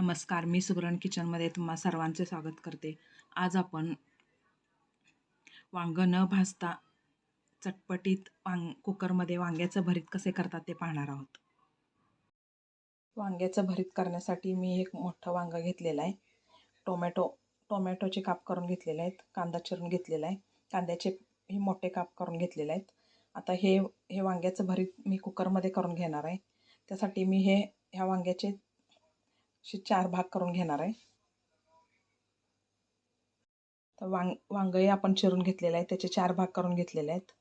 नमस्कार मी सुगरण किचनमध्ये तुम्हा सर्वांचे स्वागत करते. आज आपण वांगं न भाजता चटपटीत वांग कुकरमध्ये वांग्याचं भरीत कसे करतात ते पाहणार आहोत. वांग्याचं भरीत करण्यासाठी मी एक मोठं वांगं घेतलेलं आहे. टोमॅटो टोमॅटोचे काप करून घेतलेले आहेत. कांदा चिरून घेतलेला आहे. कांद्याचे हे मोठे काप करून घेतलेले आहेत. आता हे हे वांग्याचं भरीत मी कुकरमध्ये करून घेणार आहे. त्यासाठी मी हे ह्या वांग्याचे असे चार भाग करून घेणार आहे. तर वांग वांगही आपण चिरून घेतलेलं आहे. त्याचे चार भाग करून घेतलेले आहेत.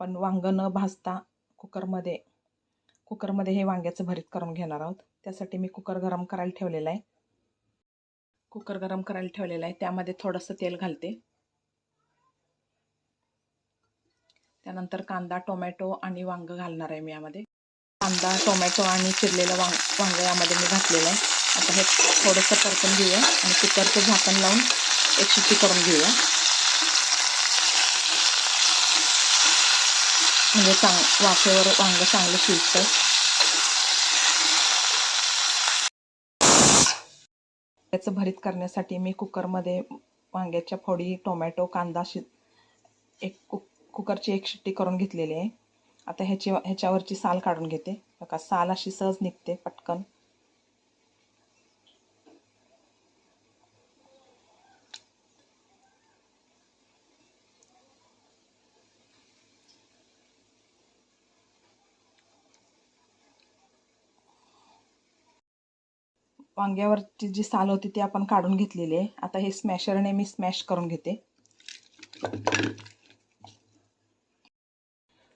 पण वांगं न भाजता कुकरमध्ये कुकरमध्ये हे वांग्याचं भरीत करून घेणार आहोत. त्यासाठी मी कुकर गरम करायला ठेवलेलं आहे. कुकर गरम करायला ठेवलेलं आहे. त्यामध्ये थोडंसं तेल घालते. त्यानंतर कांदा टोमॅटो आणि वांगं घालणार आहे मी यामध्ये. कांदा टोमॅटो आणि चिरलेलं वांग वांगं यामध्ये मी घातलेलं आहे. आता हे थोडंसं परतून घेऊया आणि कुकरचं झाकण लावून एक शिट्टी करून घेऊया. म्हणजे चांग वाफेवर वांगं चांगलं शिजतं त्याचं भरीत करण्यासाठी मी कुकरमध्ये वांग्याच्या फोडी टोमॅटो कांदा शि एक कुक कुकरची एक शिट्टी करून घेतलेली आहे. आता ह्याची ह्याच्यावरची साल काढून घेते. बघा साल अशी सहज निघते पटकन. वांग्यावरची जी साल होती ती आपण काढून घेतलेली आहे. आता हे स्मॅशरने मी स्मॅश करून घेते.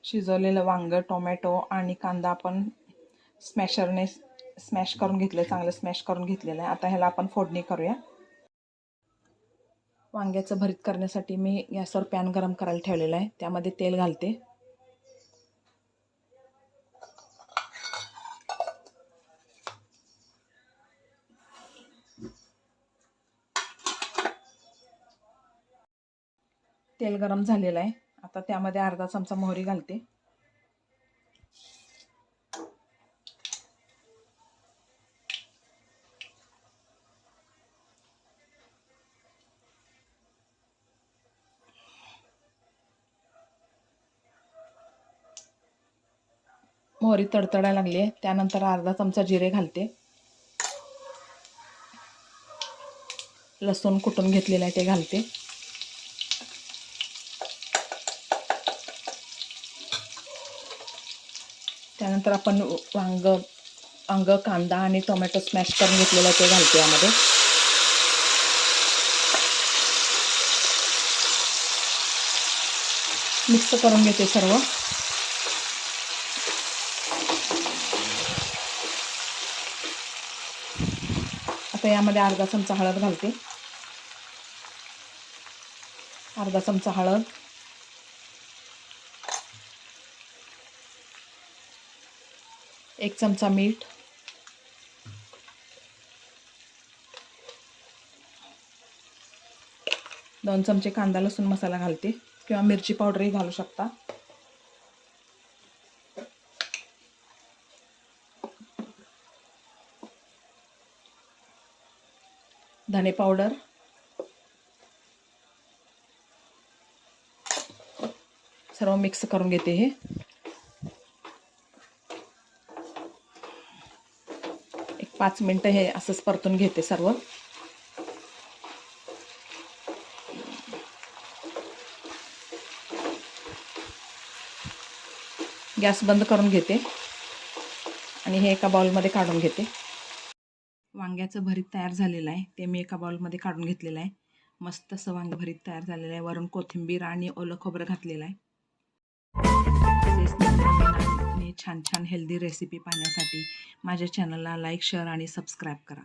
शिजवलेलं वांगं टोमॅटो आणि कांदा आपण स्मॅशरने स्मॅश करून घेतलं चांगलं स्मॅश करून घेतलेलं आहे. आता ह्याला आपण फोडणी करूया. वांग्याचं भरीत करण्यासाठी मी गॅसवर पॅन गरम करायला ठेवलेलं आहे. त्यामध्ये तेल घालते. तेल गरम झालेलं आहे. आता त्यामध्ये अर्धा चमचा मोहरी घालते. मोहरी तडतडायला लागली आहे. त्यानंतर अर्धा चमचा जिरे घालते. लसूण कुटून घेतलेलं आहे ते घालते. त्यानंतर आपण वांग वांग कांदा आणि टोमॅटो स्मॅश करून घेतलेलं ते घालते यामध्ये. मिक्स करून घेते सर्व. आता यामध्ये अर्धा चमचा हळद घालते. अर्धा चमचा हळद. एक चमचा मीठ. दोन चमचे कांदा लसूण मसाला घालते. किंवा मिरची पावडरही घालू शकता. धने पावडर. सर्व मिक्स करून घेते हे. पाच मिनटं हे असंच परतून घेते सर्व. गॅस बंद करून घेते. आणि हे एका बाउलमध्ये काढून घेते. वांग्याचं भरीत तयार झालेलं आहे. ते मी एका बाउलमध्ये काढून घेतलेलं आहे. मस्त असं वांग भरीत तयार झालेलं आहे. वरून कोथिंबीर आणि ओलं खोबरं घातलेलं आहे. छान छान हेल्दी रेसिपी पाहण्यासाठी माझ्या चॅनलला लाईक शेअर आणि सबस्क्राईब करा.